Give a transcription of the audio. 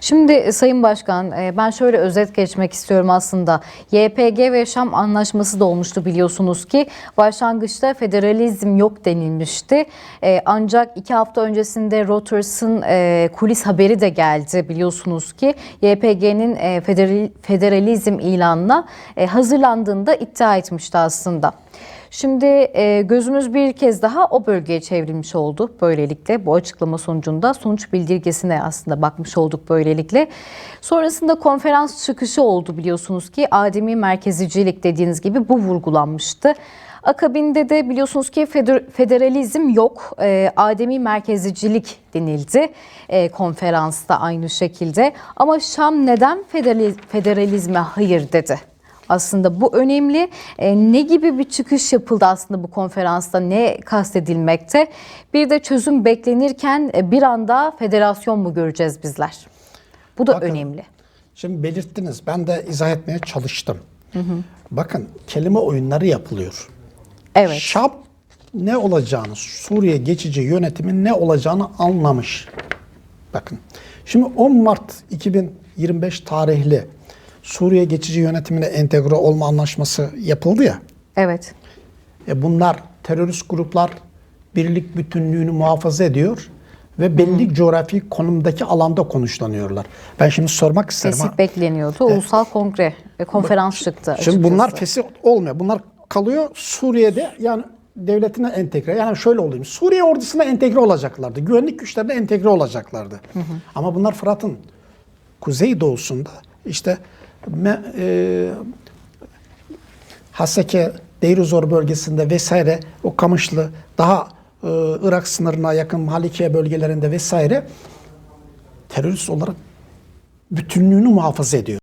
Şimdi e, Sayın Başkan e, ben şöyle özet geçmek istiyorum aslında. YPG ve Şam anlaşması da olmuştu biliyorsunuz ki. Başlangıçta federalizm yok denilmişti. E, Ancak iki hafta öncesinde Reuters'ın kulis haberi de geldi biliyorsunuz ki. YPG'nin federal- federalizm ilanına hazırlandığında iddia etmişti aslında. Şimdi e, gözümüz bir kez daha o bölgeye çevrilmiş oldu. Böylelikle bu açıklama sonucunda sonuç bildirgesine aslında bakmış olduk böylelikle. Sonrasında konferans çıkışı oldu biliyorsunuz ki ademi merkezicilik dediğiniz gibi bu vurgulanmıştı. Akabinde de biliyorsunuz ki feder- federalizm yok, e, ademi merkezicilik denildi e, konferansta aynı şekilde. Ama Şam neden federali- federalizme hayır dedi? Aslında bu önemli. E, ne gibi bir çıkış yapıldı aslında bu konferansta? Ne kastedilmekte? Bir de çözüm beklenirken e, bir anda federasyon mu göreceğiz bizler? Bu da Bakın, önemli. Şimdi belirttiniz. Ben de izah etmeye çalıştım. Bakın kelime oyunları yapılıyor. Evet. Şam ne olacağını, Suriye geçici yönetimin ne olacağını anlamış. Bakın. Şimdi 10 Mart 2025 tarihli Suriye geçici yönetimine entegre olma anlaşması yapıldı ya. Evet. E bunlar terörist gruplar birlik bütünlüğünü muhafaza ediyor ve belli coğrafi konumdaki alanda konuşlanıyorlar. Ben şimdi sormak isterim. Fesih bekleniyordu. Ulusal kongre ve konferans çıktı. Şimdi bunlar açıkçası. fesih olmuyor. Bunlar kalıyor Suriye'de yani devletine entegre. Yani şöyle olayım. Suriye ordusuna entegre olacaklardı. Güvenlik güçlerine entegre olacaklardı. Ama bunlar Fırat'ın kuzey doğusunda işte me, e, Haseke, Deiruzor bölgesinde vesaire o Kamışlı daha e, Irak sınırına yakın Halike bölgelerinde vesaire terörist olarak bütünlüğünü muhafaza ediyor.